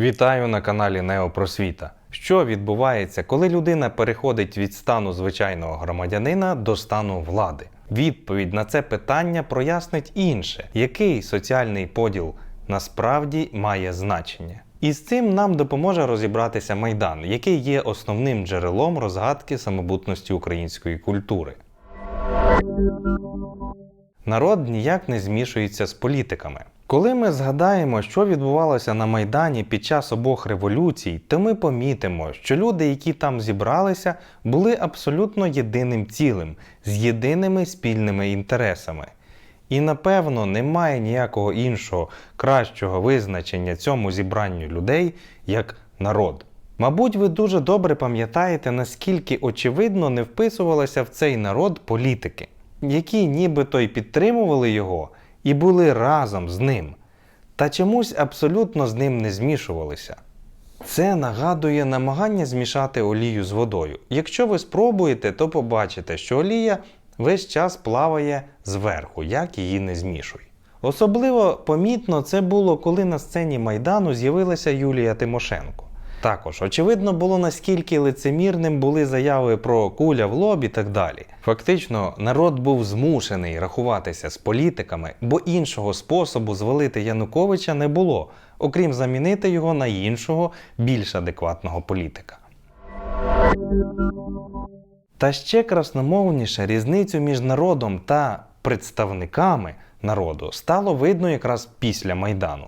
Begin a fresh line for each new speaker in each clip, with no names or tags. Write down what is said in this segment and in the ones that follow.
Вітаю на каналі Неопросвіта. Що відбувається, коли людина переходить від стану звичайного громадянина до стану влади? Відповідь на це питання прояснить інше, який соціальний поділ насправді має значення. І з цим нам допоможе розібратися Майдан, який є основним джерелом розгадки самобутності української культури. Народ ніяк не змішується з політиками. Коли ми згадаємо, що відбувалося на Майдані під час обох революцій, то ми помітимо, що люди, які там зібралися, були абсолютно єдиним цілим, з єдиними спільними інтересами. І напевно немає ніякого іншого кращого визначення цьому зібранню людей як народ. Мабуть, ви дуже добре пам'ятаєте, наскільки очевидно не вписувалися в цей народ політики, які нібито й підтримували його і були разом з ним, та чомусь абсолютно з ним не змішувалися. Це нагадує намагання змішати олію з водою. Якщо ви спробуєте, то побачите, що олія весь час плаває зверху, як її не змішуй. Особливо помітно це було, коли на сцені Майдану з'явилася Юлія Тимошенко. Також очевидно було наскільки лицемірним були заяви про куля в лоб і так далі. Фактично, народ був змушений рахуватися з політиками, бо іншого способу звалити Януковича не було, окрім замінити його на іншого, більш адекватного політика. Та ще красномовніше різницю між народом та представниками народу стало видно якраз після Майдану.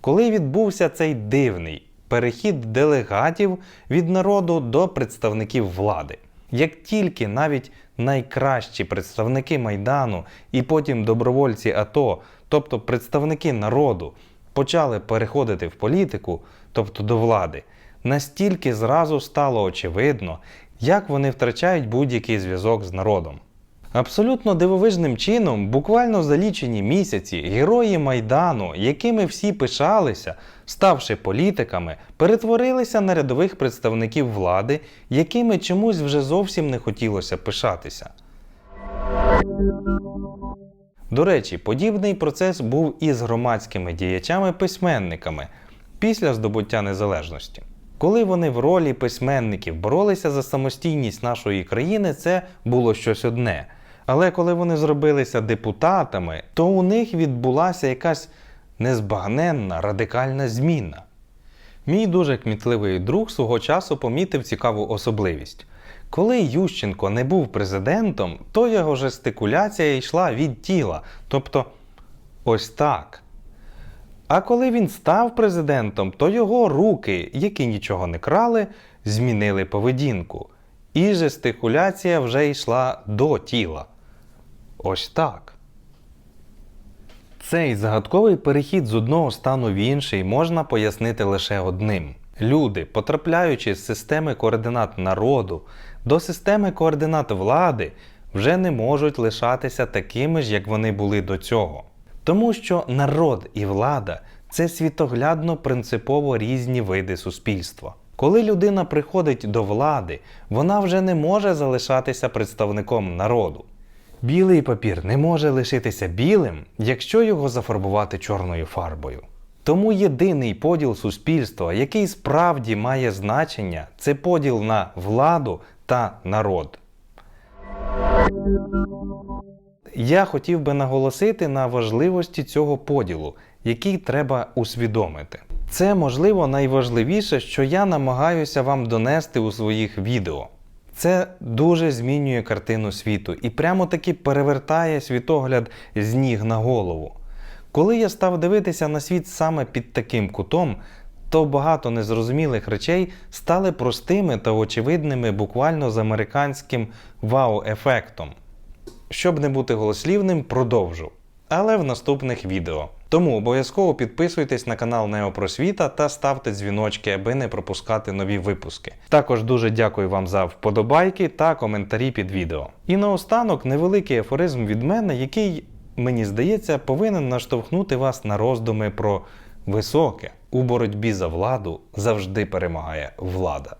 Коли відбувся цей дивний перехід делегатів від народу до представників влади. Як тільки навіть найкращі представники Майдану і потім добровольці АТО, тобто представники народу, почали переходити в політику, тобто до влади, настільки зразу стало очевидно, як вони втрачають будь-який зв'язок з народом. Абсолютно дивовижним чином, буквально за лічені місяці, герої Майдану, якими всі пишалися, ставши політиками, перетворилися на рядових представників влади, якими чомусь вже зовсім не хотілося пишатися. До речі, подібний процес був і з громадськими діячами-письменниками після здобуття незалежності. Коли вони в ролі письменників боролися за самостійність нашої країни, це було щось одне. Але коли вони зробилися депутатами, то у них відбулася якась незбагненна радикальна зміна. Мій дуже кмітливий друг свого часу помітив цікаву особливість. Коли Ющенко не був президентом, то його жестикуляція йшла від тіла, тобто ось так. А коли він став президентом, то його руки, які нічого не крали, змінили поведінку. І жестикуляція вже йшла до тіла. Ось так. Цей загадковий перехід з одного стану в інший можна пояснити лише одним. Люди, потрапляючи з системи координат народу до системи координат влади, вже не можуть лишатися такими ж, як вони були до цього. Тому що народ і влада це світоглядно принципово різні види суспільства. Коли людина приходить до влади, вона вже не може залишатися представником народу. Білий папір не може лишитися білим, якщо його зафарбувати чорною фарбою. Тому єдиний поділ суспільства, який справді має значення, це поділ на владу та народ. Я хотів би наголосити на важливості цього поділу, який треба усвідомити. Це, можливо, найважливіше, що я намагаюся вам донести у своїх відео. Це дуже змінює картину світу і прямо таки перевертає світогляд з ніг на голову. Коли я став дивитися на світ саме під таким кутом, то багато незрозумілих речей стали простими та очевидними буквально з американським вау-ефектом. Щоб не бути голослівним, продовжу. Але в наступних відео. Тому обов'язково підписуйтесь на канал Неопросвіта та ставте дзвіночки, аби не пропускати нові випуски. Також дуже дякую вам за вподобайки та коментарі під відео. І наостанок невеликий афоризм від мене, який, мені здається, повинен наштовхнути вас на роздуми про високе. У боротьбі за владу завжди перемагає влада.